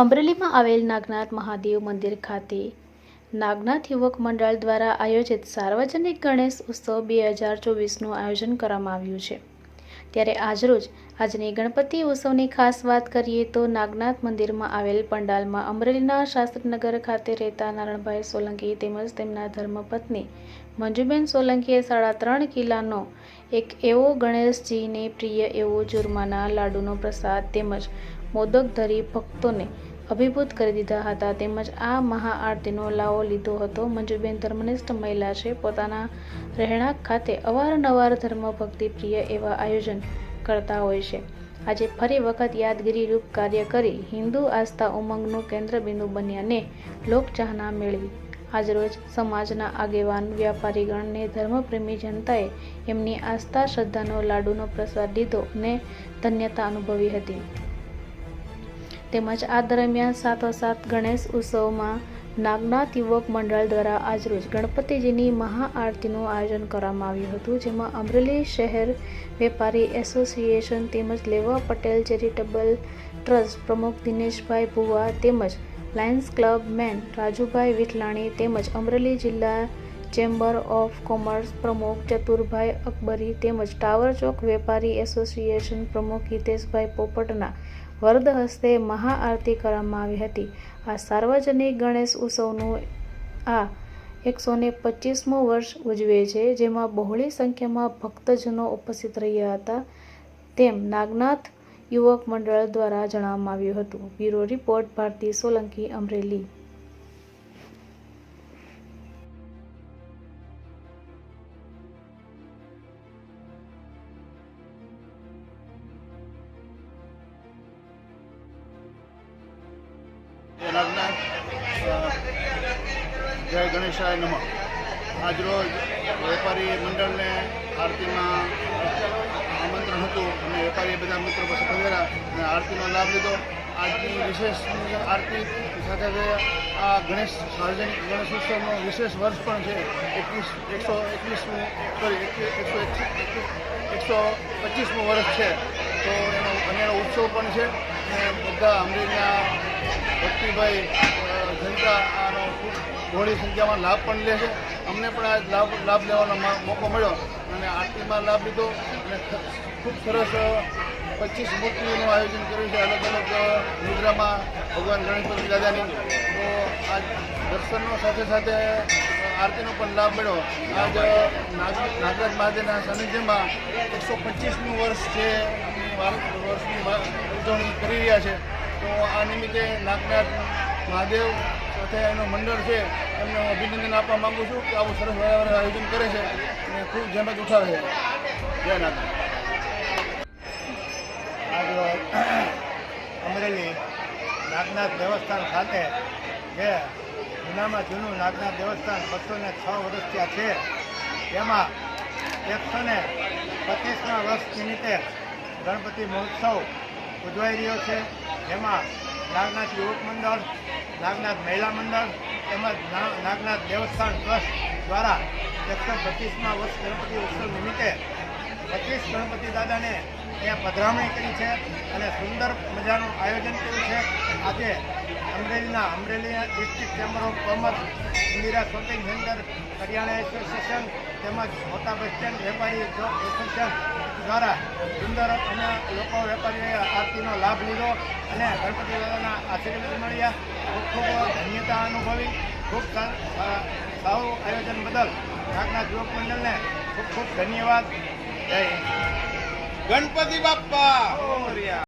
અમરેલીમાં આવેલ નાગનાથ મહાદેવ મંદિર ખાતે નાગનાથ યુવક મંડળ દ્વારા આયોજિત સાર્વજનિક ગણેશ ઉત્સવ બે હજાર ચોવીસનું આયોજન કરવામાં આવ્યું છે. ત્યારે આજરોજ આજની ગણપતિ ઉત્સવની ખાસ વાત કરીએ તો નાગનાથ મંદિરમાં આવેલ પંડાલમાં અમરેલીના શાસ્ત્રીનગર ખાતે રહેતા નારણભાઈ સોલંકી તેમજ તેમના ધર્મપત્ની મંજુબેન સોલંકીએ સાડા ત્રણ કિલ્લાનો એક એવો ગણેશજીને પ્રિય એવો ચૂરમાના લાડુનો પ્રસાદ તેમજ મોદક ધરી ભક્તોને અભિભૂત કરી દીધા હતા. તેમજ આ મહાઆરતીનો લાવો લીધો હતો. મંજુબેન ધર્મનિષ્ઠ મહિલા છે. પોતાના રહેણાંક ખાતે અવારનવાર ધર્મભક્તિ પ્રિય એવા આયોજન કરતા હોય છે. આજે ફરી વખત યાદગીરી રૂપ કાર્ય કરી હિન્દુ આસ્થા ઉમંગનું કેન્દ્રબિંદુ બન્યાને લોકચાહના મેળવી. આજરોજ સમાજના આગેવાન, વ્યાપારીગણને ધર્મપ્રેમી જનતાએ એમની આસ્થા શ્રદ્ધાનો લાડુનો પ્રસાદ લીધો અને ધન્યતા અનુભવી હતી. તેમજ આ દરમિયાન સાથોસાથ ગણેશ ઉત્સવમાં નાગનાથ યુવક મંડળ દ્વારા આજરોજ ગણપતિજીની મહાઆરતીનું આયોજન કરવામાં આવ્યું હતું, જેમાં અમરેલી શહેર વેપારી એસોસિએશન તેમજ લેવા પટેલ ચેરિટેબલ ટ્રસ્ટ પ્રમુખ દિનેશભાઈ ભુવા તેમજ lions club man Rajubhai Vithlani તેમજ અમરેલી જિલ્લા ચેમ્બર ઓફ કોમર્સ પ્રમુખ ચતુરભાઈ અકબરી તેમજ ટાવર ચોક વેપારી એસોસિએશન પ્રમુખ હિતેશભાઈ પોપટના વરદ હસ્તે મહાઆરતી કરવામાં આવી હતી. આ સાર્વજનિક ગણેશ ઉત્સવનું આ એકસો ને પચીસમો વર્ષ ઉજવે છે, જેમાં બહોળી સંખ્યામાં ભક્તજનો ઉપસ્થિત રહ્યા હતા. તેમ નાગનાથ યુવક મંડળ દ્વારા જણાવવામાં આવ્યું હતું. Bureau report, Bharti Solanki, Amreli. જય ગણેશાય નમઃ. આજરોજ વેપારી મંડળને આરતીમાં આમંત્રણ હતું અને વેપારીએ બધા મિત્રો પાસે પધાર્યા અને આરતીનો લાભ લીધો. આજની વિશેષ આરતી સાથે સાથે આ ગણેશ સાર્વજનિક ગણેશ ઉત્સવનો વિશેષ વર્ષ પણ છે. એકવીસ, એકસો એકવીસમું સોરી એકસો એકસો પચીસમું વર્ષ છે. તો એનો અને ઉત્સવ પણ છે. અને બધા અમરેલીના ભક્તિભાઈ જનતા આનો ખૂબ બહોળી સંખ્યામાં લાભ પણ લે છે. અમને પણ આ લાભ લાભ લેવાનો મોકો મળ્યો અને આરતીમાં લાભ લીધો અને ખૂબ સરસ પચીસ મૂર્તિઓનું આયોજન કર્યું છે. અલગ અલગ મુદ્રામાં ભગવાન ગણેશપતિ દાદાની. તો આ દર્શનનો સાથે સાથે આરતીનો પણ લાભ મળ્યો. આજ નાગરાજ મહાદેવના સાનિધ્યમાં એકસો પચીસનું વર્ષ છે. વર્ષની ઉજવણી કરી રહ્યા છે. તો આ નિમિત્તે નાગનાથ મહાદેવ સાથે એનું મંડળ છે, એમને હું અભિનંદન આપવા માગું છું કે આવું સરસ વારંવાર આયોજન કરે છે અને ખૂબ જહેમત ઉઠાવે છે. જય નાથ અમરેલી નાગનાથ દેવસ્થાન ખાતે જે જૂનામાં જૂનું નાગનાથ દેવસ્થાન બસો ને છ વર્ષ ત્યાં છે તેમાં એકસો ને પચીસના વર્ષ નિમિત્તે ગણપતિ મહોત્સવ ઉજવાઈ રહ્યો છે. જેમાં નાગનાથ યુવક મંડળ નાગનાથ મહિલા મંડળ તેમજ નાગનાથ દેવસ્થાન ટ્રસ્ટ દ્વારા એકસો પચીસમાં વર્ષ ગણપતિ ઉત્સવ નિમિત્તે પચીસ ગણપતિ દાદાને ત્યાં પધરામણી કરી છે અને સુંદર મજાનું આયોજન કર્યું છે. આજે અમરેલીના Amreli district chamber of commerce Indira shopping centre કરિયાણા association તેમજ મોટા બસ સ્ટેન્ડ વેપારી જોબ એસોસિએશન દ્વારા સુંદર અને લોકો વેપારીઓએ આરતીનો લાભ લીધો અને ગણપતિ દાદાના આશીર્વાદ મળ્યા. ખૂબ ખૂબ ધન્યતા અનુભવી. ખૂબ સારું આયોજન બદલ નાગનાથ યુવક મંડળને ખૂબ ખૂબ ધન્યવાદ. જય ગણપતિ બાપ્પા!